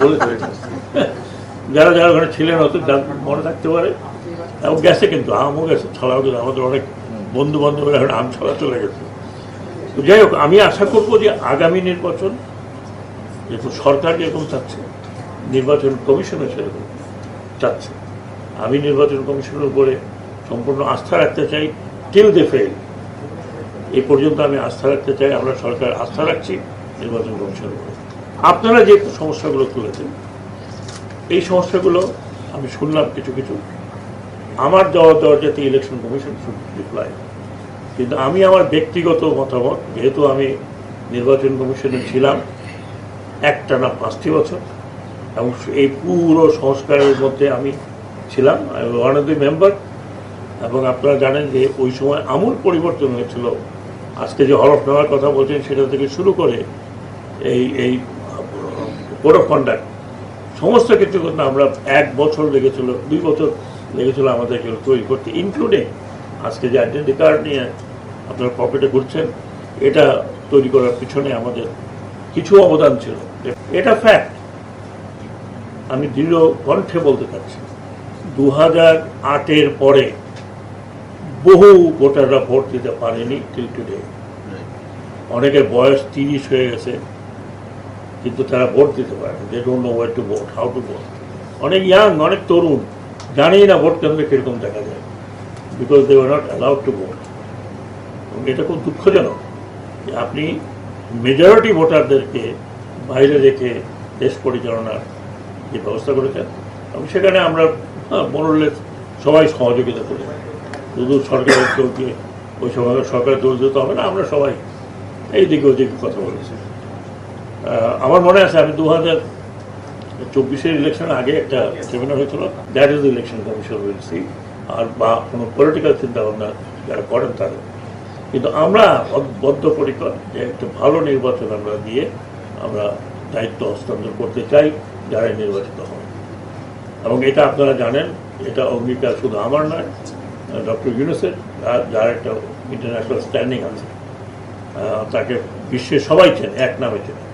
বলেছে যারা যারা ওখানে ছিলেন, হয়তো মনে থাকতে পারে। এবং গেছে কিন্তু, আমও গেছে, ছাড়াও কিন্তু আমাদের অনেক বন্ধু বান্ধবের এখন আম ছাড়া চলে গেছে। তো যাই হোক, আমি আশা করব যে আগামী নির্বাচন যেহেতু সরকার যেরকম চাচ্ছে, নির্বাচন কমিশনও সেরকম চাচ্ছে। আমি নির্বাচন কমিশনের উপরে সম্পূর্ণ আস্থা রাখতে চাই টিল দে ফেল এই পর্যন্ত আমি আস্থা রাখতে চাই, আমরা সরকার আস্থা রাখছি, নির্বাচন কমিশনের উপরে। আপনারা যে সমস্যাগুলো তুলেছেন, এই সমস্যাগুলো আমি শুনলাম কিছু কিছু। আমার দেওয়া দরজাতে ইলেকশন কমিশন রিপ্লাই কিন্তু আমি আমার ব্যক্তিগত মতামত, যেহেতু আমি নির্বাচন কমিশনে ছিলাম, একটা না পাঁচটি বছর, এবং এই পুরো সংস্কারের মধ্যে আমি ছিলাম ওয়ান অফ দি মেম্বার এবং আপনারা জানেন যে ওই সময় আমূল পরিবর্তন হয়েছিল। আজকে যে হলফনামার কথা বলছেন, সেটা থেকে শুরু করে এই এই কোড অফ কন্ডাক্ট সমস্ত কিছু কিন্তু আমরা এক বছর লেগেছিল দুই বছর লেগেছিল আমাদের এগুলো তৈরি করতে ইনক্লুডিং আজকে যে আইডেন্টি কার্ড নিয়ে আপনারা পকেটে ঘুরছেন এটা তৈরি করার পিছনে আমাদের কিছু অবদান ছিল। এটা ফ্যাক্ট আমি দৃঢ় কণ্ঠে বলতে চাচ্ছি দু হাজার আটের পরে বহু ভোটাররা ভোট দিতে পারেনি টিল টুডে অনেকের বয়স তিরিশ হয়ে গেছে। কিন্তু তারা ভোট দিতে পারে না। Don't know war to vote how to vote অনেক ইয়াং অনেক তরুণ জানেই না ভোট কেন্দ্রে কীরকম দেখা যায়। Because they are not allowed to vote এটা খুব দুঃখজনক যে আপনি মেজরিটি ভোটারদেরকে বাইরে রেখে দেশ পরিচালনার যে ব্যবস্থা করেছেন, এবং সেখানে আমরা মরলে সবাই সহযোগিতা করি। শুধু সরকারের কেউকে ওই সময় সরকারের দোষ দিতে হবে না, আমরা সবাই এই দিকে ওই দিকে কথা বলেছি। আমার মনে আছে, আমি দু হাজার চব্বিশের ইলেকশনের আগে একটা সেমিনার হয়েছিল। That is election commission will আর বা কোনো পলিটিক্যাল চিন্তা ভাবনা যারা করেন তাদের। কিন্তু আমরা বদ্ধ- বদ্ধপরিকর যে একটা ভালো নির্বাচন আমরা দিয়ে আমরা দায়িত্ব হস্তান্তর করতে চাই, যারা নির্বাচিত হন। এবং এটা আপনারা জানেন, এটা অঙ্গীকার শুধু আমার নয় ডক্টর ইউনুসের যার- একটা ইন্টারন্যাশনাল স্ট্যান্ডিং আছে। তাকে বিশ্বের সবাই চেনে, এক নামে চেনে।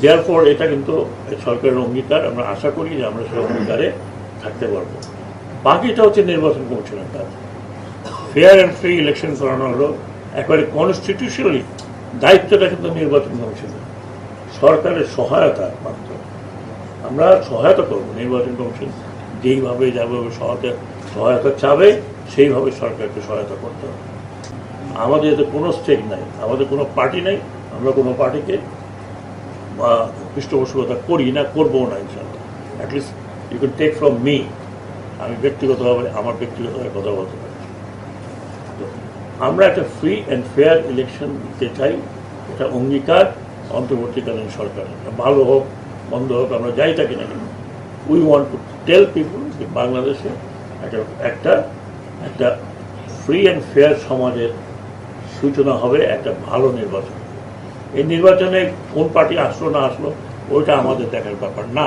দেওয়ার পর এটা কিন্তু সরকারের অঙ্গীকার। আমরা আশা করি যে আমরা সেই অঙ্গীকারে থাকতে পারব। বাকিটা হচ্ছে নির্বাচন কমিশনের কাজ। ফেয়ার অ্যান্ড ফ্রি ইলেকশন করানো হলো। একবারে কনস্টিটিউশনালি দায়িত্বটা কিন্তু নির্বাচন কমিশনের। সরকারের সহায়তা মাত্র। আমরা সহায়তা করব নির্বাচন কমিশন। যেইভাবে যেভাবে সহায়তা সহায়তা চাবে, সেইভাবে সরকারকে সহায়তা করতে হবে। আমাদের এতে কোনো স্টেক নাই। আমাদের কোনো পার্টি নাই। আমরা কোনো পার্টিকে বা পৃষ্ঠপোষকতা করি না, করব না ইনশাল্লাহ at least you can take from me আমি ব্যক্তিগতভাবে আমার ব্যক্তিগতভাবে কথা বলতে পারি তো আমরা একটা ফ্রি অ্যান্ড ফেয়ার ইলেকশন দিতে চাই, এটা অঙ্গীকার অন্তর্বর্তীকালীন সরকার ভালো হোক, মন্দ হোক, আমরা যাই থাকি না কেন। We want to tell people যে বাংলাদেশে একটা একটা একটা ফ্রি অ্যান্ড ফেয়ার সমাজের সূচনা হবে, একটা ভালো নির্বাচন। এই নির্বাচনে কোন পার্টি আসলো না আসলো ওইটা আমাদের দেখার ব্যাপার না।